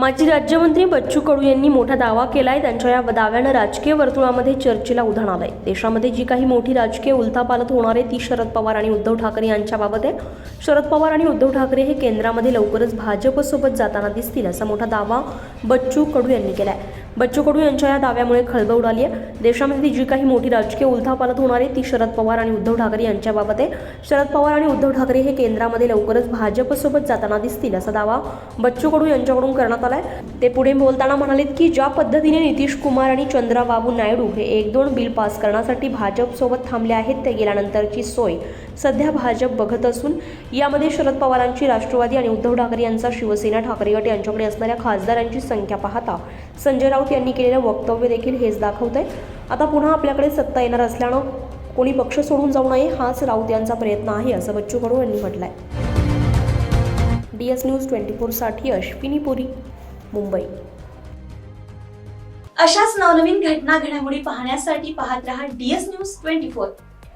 माजी राज्यमंत्री बच्चू कडू यांनी मोठा दावा केलाय. त्यांच्या या दाव्यानं राजकीय वर्तुळामध्ये चर्चेला उधाण आलंय. देशामध्ये जी काही मोठी राजकीय उलथापालत होणार आहे ती शरद पवार आणि उद्धव ठाकरे यांच्याबाबत आहे. शरद पवार आणि उद्धव ठाकरे हे केंद्रामध्ये लवकरच भाजपसोबत जाताना दिसतील असा मोठा दावा बच्चू कडू यांनी केलाय. बच्चू कडू यांच्या या दाव्यामुळे खळबळ उडाली आहे. देशामध्ये जी काही मोठी राजकीय उलथापालत होणार आहे ती शरद पवार आणि उद्धव ठाकरे यांच्याबाबत आहे. शरद पवार आणि उद्धव ठाकरे हे केंद्रामध्ये लवकरच भाजपसोबत जाताना दिसतील असा दावा बच्चू कडू यांच्याकडून करण्यात आलाय. ते पुढे बोलताना म्हणालेत की ज्या पद्धतीने नितीश कुमार आणि चंद्राबाबू नायडू हे एक दोन बिल पास करण्यासाठी भाजपसोबत थांबले आहेत ते गेल्यानंतरची सोय सध्या भाजप बघत असून यामध्ये शरद पवारांची राष्ट्रवादी आणि उद्धव ठाकरे यांचा शिवसेना ठाकरे गट यांच्याकडे असणाऱ्या खासदारांची संख्या पाहता संजय राऊत यांनी केलेलं वक्तव्य देखील हेच दाखवत आहे आता पुन्हा आपल्याकडे सत्ता येणार असल्यानं कोणी पक्ष सोडून जाऊ नये हाच राऊत यांचा प्रयत्न आहे असं बच्चू कडू यांनी म्हटलंय. डी एस न्यूज ट्वेंटी फोरसाठी अश्विनी पुरी मुंबई. अशाच नवनवीन घटना घडामोडी पाहण्यासाठी पाहत रहा डीएस न्यूज ट्वेंटी फोर.